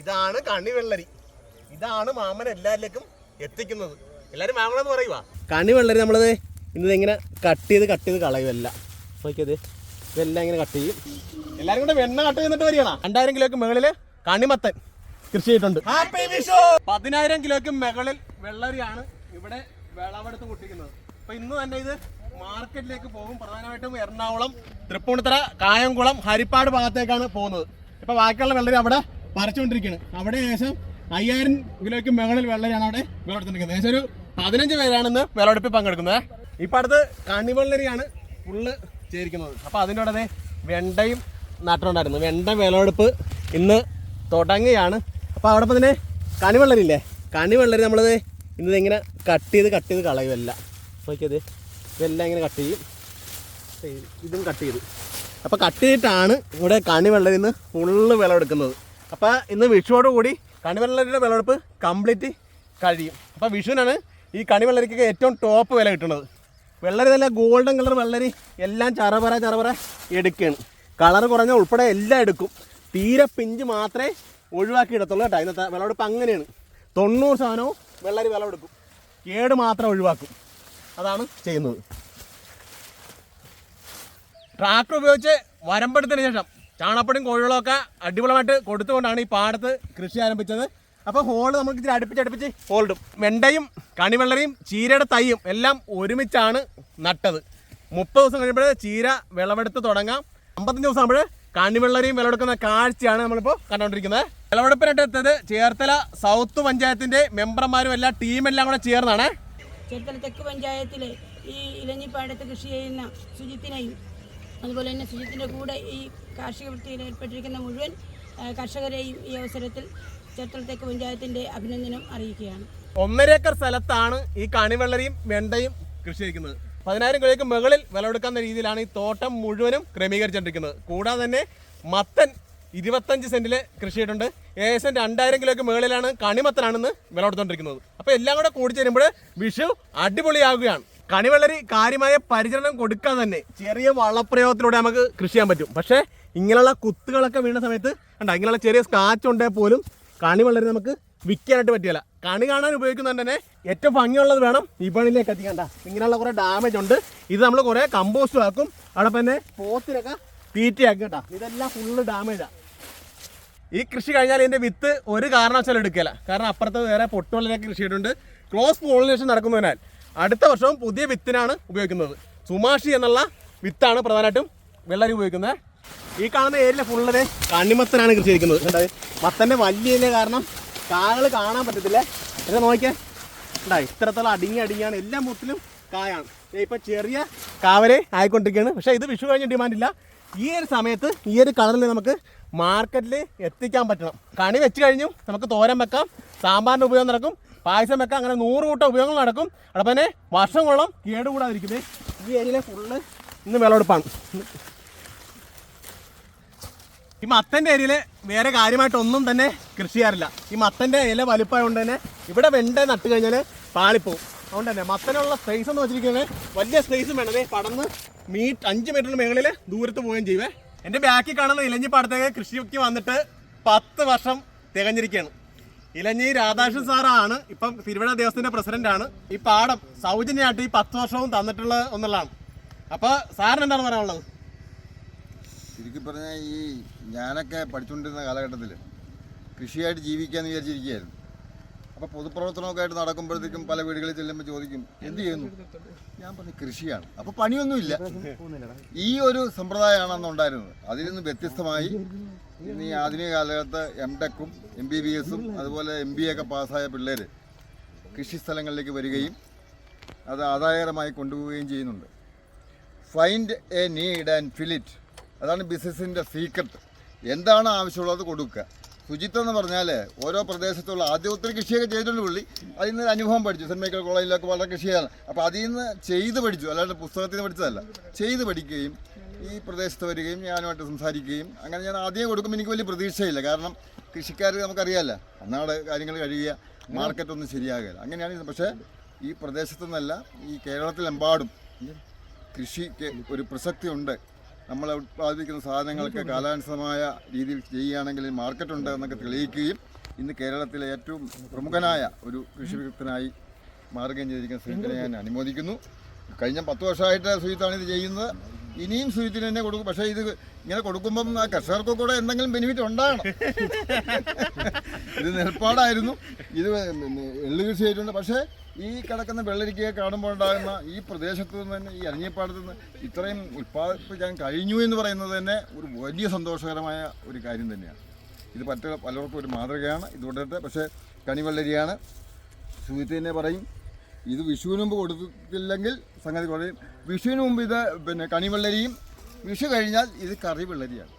ഇതാണ് കണിവെള്ളരി. ഇതാണ് മാമൻ എല്ലാവരിലേക്കും എത്തിക്കുന്നത്. എല്ലാവരും മാമനെന്ന് പറയുവാ. കണിവെള്ളരി നമ്മളത് ഇന്നത് ഇങ്ങനെ കട്ട് ചെയ്ത് കട്ട് ചെയ്ത് കളയുമല്ല നോക്കിയത് ഇതെല്ലാം ഇങ്ങനെ കട്ട് ചെയ്യും. എല്ലാരും കൂടെ വെണ്ണ കട്ട് ചെയ്തിട്ട് വരികയാണ്. രണ്ടായിരം കിലോക്ക് മുകളിൽ കണിമത്തൻ കൃഷി ചെയ്തിട്ടുണ്ട്. പതിനായിരം കിലോക്ക് മുകളിൽ വെള്ളരിയാണ് ഇവിടെ വിളവെടുത്ത് പൊട്ടിക്കുന്നത് അപ്പൊ ഇന്ന് തന്നെ ഇത് മാർക്കറ്റിലേക്ക് പോകും. പ്രധാനമായിട്ടും എറണാകുളം തൃപ്പൂണിത്തറ കായംകുളം ഹരിപ്പാട് ഭാഗത്തേക്കാണ് പോകുന്നത്. ഇപ്പൊ ബാക്കിയുള്ള വെള്ളരി അവിടെ പറിച്ചുകൊണ്ടിരിക്കുകയാണ് അവിടെ ഏകദേശം അയ്യായിരം കിലോയ്ക്ക് മുകളിൽ വെള്ളരിയാണ് അവിടെ വിളവെടുത്തിരിക്കുന്നത് ഏകദേശം ഒരു പതിനഞ്ച് പേരാണെന്ന് വിളവെടുപ്പിൽ പങ്കെടുക്കുന്നത്. ഇപ്പം അടുത്ത് കണിവെള്ളരിയാണ് ഫുള്ള് ചേരിക്കുന്നത് അപ്പോൾ അതിന്റെ കൂടെ വെണ്ടയും നട്ടുണ്ടായിരുന്നു വെണ്ട വിളവെടുപ്പ് ഇന്ന് തുടങ്ങുകയാണ്. അപ്പോൾ അവിടെ തന്നെ കണിവെള്ളരില്ലേ? കണിവെള്ളരി നമ്മളത് ഇന്ന് ഇങ്ങനെ കട്ട് ചെയ്ത് കട്ട് ചെയ്ത് കളയുമല്ല നോക്കിയത് ഇതെല്ലാം ഇങ്ങനെ കട്ട് ചെയ്യും. ഇതും കട്ട് ചെയ്തു. അപ്പോൾ കട്ട് ചെയ്തിട്ടാണ് ഇവിടെ കണിവെള്ളരി ഇന്ന് ഫുള്ള് വിളവെടുക്കുന്നത്. അപ്പോൾ ഇന്ന് വിഷുവോട് കൂടി കണിവെള്ളരിയുടെ വിളവെടുപ്പ് കംപ്ലീറ്റ് കഴിയും. അപ്പോൾ വിഷുവിനാണ് ഈ കണിവെള്ളരിക്കൊക്കെ ഏറ്റവും ടോപ്പ് വില കിട്ടുന്നത്. വെള്ളരി നല്ല ഗോൾഡൻ കളർ വെള്ളരി എല്ലാം ചറപറ ചറപറ എടുക്കുകയാണ്. കളർ കുറഞ്ഞ ഉൾപ്പെടെ എല്ലാം എടുക്കും. തീരെ പിഞ്ച് മാത്രമേ ഒഴിവാക്കി ഇടത്തുള്ളൂ കേട്ടോ. ഇന്നത്തെ വിളവെടുപ്പ് അങ്ങനെയാണ്. തൊണ്ണൂറ് ശതമാനവും വെള്ളരി വിളവെടുക്കും. കേട് മാത്രം ഒഴിവാക്കും. അതാണ് ചെയ്യുന്നത്. ട്രാക്ടർ ഉപയോഗിച്ച് വരമ്പെടുത്തതിന് ശേഷം ചാണകപ്പൊടിയും കോഴികളൊക്കെ അടിപൊളിയായിട്ട് കൊടുത്തുകൊണ്ടാണ് ഈ പാടത്ത് കൃഷി ആരംഭിച്ചത്. അപ്പോൾ ഹോൾ നമുക്ക് ഇച്ചിരി അടുപ്പിച്ച് അടുപ്പിച്ച് ഹോളിടും വെണ്ടയും കണിവെള്ളരയും ചീരയുടെ തൈയും എല്ലാം ഒരുമിച്ചാണ് നട്ടത്. മുപ്പത് ദിവസം കഴിയുമ്പോൾ ചീര വിളവെടുത്ത് തുടങ്ങാം. അമ്പത്തഞ്ച് ദിവസം ആകുമ്പോൾ കണിവെള്ളരയും വിളവെടുക്കുന്ന കാഴ്ചയാണ് നമ്മളിപ്പോൾ കണ്ടുകൊണ്ടിരിക്കുന്നത്. വിളവെടുപ്പിനായിട്ട് എത്തിയത് ചേർത്തല സൗത്ത് പഞ്ചായത്തിന്റെ മെമ്പർമാരും എല്ലാ ടീമെല്ലാം കൂടെ ചേർന്നാണ്. ചേർത്തല തെക്ക് പഞ്ചായത്തിലെ ഈ ഇലഞ്ഞിപ്പാടത്ത് കൃഷി ചെയ്യുന്ന സുജിത്തിനെയും അതുപോലെ തന്നെ സുജിത്തിന്റെ കൂടെ ഈ കാർഷിക വൃത്തിയിൽ ഏർപ്പെട്ടിരിക്കുന്ന മുഴുവൻ കർഷകരെയും ഈ അവസരത്തിൽ ചേർത്തല തെക്ക് പഞ്ചായത്തിന്റെ അഭിനന്ദനം അറിയിക്കുകയാണ്. ഒന്നര ഏക്കർ സ്ഥലത്താണ് ഈ കണിവെള്ളരിയും വെണ്ടയും കൃഷി ചെയ്യുന്നത് പതിനായിരം കിലോയ്ക്ക് മുകളിൽ വിളവെടുക്കുന്ന രീതിയിലാണ് ഈ തോട്ടം മുഴുവനും ക്രമീകരിച്ചിരിക്കുന്നത് കൂടാതെ തന്നെ മത്തൻ ഇരുപത്തഞ്ച് സെന്റിൽ കൃഷിയിട്ടുണ്ട് ഏകദേശം രണ്ടായിരം കിലോയ്ക്ക് മുകളിലാണ് കണിമത്തനാണെന്ന് വിളവെടുത്തുകൊണ്ടിരിക്കുന്നത്. അപ്പോൾ എല്ലാം കൂടെ കൂടി ചേരുമ്പോൾ വിഷു അടിപൊളിയാകുകയാണ്. കണിവെള്ളരി കാര്യമായ പരിചരണം കൊടുക്കാൻ തന്നെ ചെറിയ വളപ്രയോഗത്തിലൂടെ നമുക്ക് കൃഷി ചെയ്യാൻ പറ്റും. പക്ഷേ ഇങ്ങനെയുള്ള കുത്തുകളൊക്കെ വീണ സമയത്ത് കണ്ട ഇങ്ങനെയുള്ള ചെറിയ സ്കാച്ച് ഉണ്ടെങ്കിൽ പോലും കണി വളരെ നമുക്ക് വിൽക്കാനായിട്ട് പറ്റിയല്ല കണി കാണാൻ ഉപയോഗിക്കുന്നത് തന്നെ ഏറ്റവും ഭംഗിയുള്ളത് വേണം വിപണിയിലേക്ക് എത്തിക്കണ്ട ഇങ്ങനെയുള്ള കുറേ ഡാമേജ് ഉണ്ട്. ഇത് നമ്മൾ കുറേ കമ്പോസ്റ്റ് ആക്കും. അവിടെ തന്നെ പോത്തിനൊക്കെ തീറ്റയാക്കും കേട്ടോ. ഇതെല്ലാം ഫുള്ള് ഡാമേജാണ് ഈ കൃഷി കഴിഞ്ഞാൽ ഇതിന്റെ വിത്ത് ഒരു കാരണവശാലും എടുക്കില്ല കാരണം അപ്പുറത്ത് വേറെ പൊട്ടുവളരൊക്കെ കൃഷി ചെയ്തിട്ടുണ്ട്. ക്രോസ് പോളിനേഷൻ നടക്കുന്നതിനാൽ അടുത്ത വർഷവും പുതിയ വിത്തിനാണ് ഉപയോഗിക്കുന്നത്. സുമാഷി എന്നുള്ള വിത്താണ് പ്രധാനമായിട്ടും വെള്ളരി ഉപയോഗിക്കുന്നത്. ഈ കാണുന്ന ഏരിയ ഫുള്ളത് കണ്ണിമത്തനാണ് കൃഷി ചെയ്തിരിക്കുന്നത്. ഉണ്ടായി മത്തന്റെ വലിയ കാരണം കായകൾ കാണാൻ പറ്റത്തില്ല. ഇത് നോക്കിയാൽ ഉണ്ടായി ഇത്രത്തോളം അടിങ്ങി അടിങ്ങിയാണ് എല്ലാ മൂത്തിലും കായാണ്. ഇപ്പൊ ചെറിയ കാവരെ ആയിക്കൊണ്ടിരിക്കുകയാണ്. പക്ഷേ ഇത് വിഷു കഴിഞ്ഞ ഡിമാൻഡില്ല ഈ ഒരു സമയത്ത് ഈ ഒരു കളറിൽ നമുക്ക് മാർക്കറ്റിൽ എത്തിക്കാൻ പറ്റണം. കണി വെച്ച് കഴിഞ്ഞു നമുക്ക് തോരൻ വെക്കാം സാമ്പാറിന്റെ ഉപയോഗം നടക്കും പായസം വെക്കാം അങ്ങനെ നൂറ് കൂട്ടം ഉപയോഗങ്ങൾ നടക്കും. അവിടെ തന്നെ വർഷം കൊള്ളം കേടുകൂടാതിരിക്കുന്നത് ഈ ഏരിയയിലെ ഫുള്ള് ഇന്ന് വിളവെടുപ്പാണ്. ഈ മത്തന്റെ ഏരിയയിൽ വേറെ കാര്യമായിട്ടൊന്നും തന്നെ കൃഷി ചെയ്യാറില്ല. ഈ മത്തന്റെ ഇല വലുപ്പമായതുകൊണ്ട് തന്നെ ഇവിടെ വെണ്ട നട്ട് കഴിഞ്ഞാൽ പാളിപ്പോവും. അതുകൊണ്ട് തന്നെ മത്തനുള്ള സ്പേസ് എന്ന് വെച്ചിരിക്കുന്നത് വലിയ സ്പേസും വേണമേ പടന്ന് മീറ്റ് അഞ്ച് മീറ്ററിന് മുകളിൽ ദൂരത്ത് പോവുകയും ചെയ്യുവേ എന്റെ ബാക്കിൽ കാണുന്ന ഇലഞ്ഞി പാടത്തേക്ക് കൃഷിക്ക് വന്നിട്ട് പത്ത് വർഷം തികഞ്ഞിരിക്കുകയാണ്. ഇലഞ്ഞി രാധാകൃഷ്ണൻ സാറാണ് ഇപ്പം തിരുവിഴ ദേവസ്വത്തിന്റെ പ്രസിഡന്റ് ആണ്. ഈ പാടം സൗജന്യമായിട്ട് ഈ പത്ത് വർഷവും തന്നിട്ടുള്ളത് എന്നുള്ളതാണ് അപ്പോൾ സാറിന് എന്താണ് പറയാനുള്ളത്? ചുരുക്കി പറഞ്ഞാൽ ഈ ഞാനൊക്കെ പഠിച്ചുകൊണ്ടിരുന്ന കാലഘട്ടത്തിൽ കൃഷിയായിട്ട് ജീവിക്കാൻ വിചാരിച്ചിരിക്കുകയായിരുന്നു. അപ്പോൾ പൊതുപ്രവർത്തനമൊക്കെ ആയിട്ട് നടക്കുമ്പോഴത്തേക്കും പല വീടുകളിൽ ചെല്ലുമ്പോൾ ചോദിക്കും എന്ത് ചെയ്യുന്നു? ഞാൻ പറഞ്ഞു കൃഷിയാണ്. അപ്പോൾ പണിയൊന്നുമില്ല. ഈ ഒരു സമ്പ്രദായമാണ് അന്ന് ഉണ്ടായിരുന്നത്. അതിൽ നിന്ന് വ്യത്യസ്തമായി ഇന്ന് ഈ ആധുനിക കാലഘട്ടത്ത് എം ടെക്കും എം ബി ബി എസും അതുപോലെ എം ബി ഒക്കെ പാസ്സായ പിള്ളേർ കൃഷി സ്ഥലങ്ങളിലേക്ക് വരികയും അത് ആദായകരമായി കൊണ്ടുപോവുകയും ചെയ്യുന്നുണ്ട്. Find a need and fill it അതാണ് ബിസിനസ്സിന്റെ സീക്രട്ട് എന്താണ് ആവശ്യമുള്ളത് കൊടുക്കുക. ശുചിത്വം എന്ന് പറഞ്ഞാൽ ഓരോ പ്രദേശത്തുള്ള ആദ്യം ഒത്തിരി കൃഷിയൊക്കെ ചെയ്തിട്ടുണ്ട് പുള്ളി. അതിൽ നിന്ന് അനുഭവം പഠിച്ചു. സെന്റ് മൈക്കിൾ കോളേജിലൊക്കെ വളരെ കൃഷിയാണ്. അപ്പോൾ അതിൽ നിന്ന് ചെയ്ത് പഠിച്ചു. അല്ലാണ്ട് പുസ്തകത്തിൽ നിന്ന് പഠിച്ചതല്ല. ചെയ്ത് പഠിക്കുകയും ഈ പ്രദേശത്ത് വരികയും ഞാനുമായിട്ട് സംസാരിക്കുകയും അങ്ങനെ ഞാൻ ആദ്യം കൊടുക്കുമ്പോൾ എനിക്ക് വലിയ പ്രതീക്ഷയില്ല. കാരണം കൃഷിക്കാർ നമുക്കറിയാമല്ലോ. അന്നാട് കാര്യങ്ങൾ കഴിയുക മാർക്കറ്റ് ഒന്നും ശരിയാകില്ല അങ്ങനെയാണ് പക്ഷേ ഈ പ്രദേശത്തു നിന്നല്ല ഈ കേരളത്തിലെമ്പാടും കൃഷിക്ക് ഒരു പ്രസക്തി ഉണ്ട് നമ്മൾ ഉത്പാദിപ്പിക്കുന്ന സാധനങ്ങൾക്ക് കാലാനുസൃതമായ രീതിയിൽ ചെയ്യുകയാണെങ്കിൽ മാർക്കറ്റ് ഉണ്ട് എന്നൊക്കെ തെളിയിക്കുകയും ഇന്ന് കേരളത്തിലെ ഏറ്റവും പ്രമുഖനായ ഒരു കൃഷി വിദഗ്ധനായി മാറുകയും ചെയ്തിരിക്കുന്ന സുജിത്തിനെ ഞാൻ അനുമോദിക്കുന്നു. കഴിഞ്ഞ പത്ത് വർഷമായിട്ട് സുജിത്താണ് ഇത് ചെയ്യുന്നത്. ഇനിയും സുജിത്തിന് തന്നെ കൊടുക്കും. പക്ഷേ ഇത് ഇങ്ങനെ കൊടുക്കുമ്പം ആ കർഷകർക്ക് കൂടെ എന്തെങ്കിലും ബെനിഫിറ്റ് ഉണ്ടാകണം. ഇത് നെൽപ്പാടായിരുന്നു. ഇത് എള്ളു കൃഷി ആയിട്ടുണ്ട് പക്ഷേ ഈ കിടക്കുന്ന വെള്ളരിക്കയെ കാണുമ്പോൾ ഉണ്ടാകുന്ന ഈ പ്രദേശത്ത് നിന്ന് തന്നെ ഈ അരഞ്ഞിപ്പാടത്ത് നിന്ന് ഇത്രയും ഉൽപ്പാദിപ്പിക്കാൻ കഴിഞ്ഞു എന്ന് പറയുന്നത് തന്നെ ഒരു വലിയ സന്തോഷകരമായ ഒരു കാര്യം തന്നെയാണ്. ഇത് പറ്റ പലർക്കും ഒരു മാതൃകയാണ്. ഇതുകൊണ്ടിട്ട് പക്ഷേ കണിവെള്ളരിയാണ്. സുഹൃത്ത് തന്നെ പറയും ഇത് വിഷുവിന് മുമ്പ് കൊടുത്തില്ലെങ്കിൽ സംഗതി കുറയും. വിഷുവിന് മുമ്പ് ഇത് പിന്നെ കണിവെള്ളരിയും വിഷു കഴിഞ്ഞാൽ ഇത് കറി വെള്ളരിയാണ്.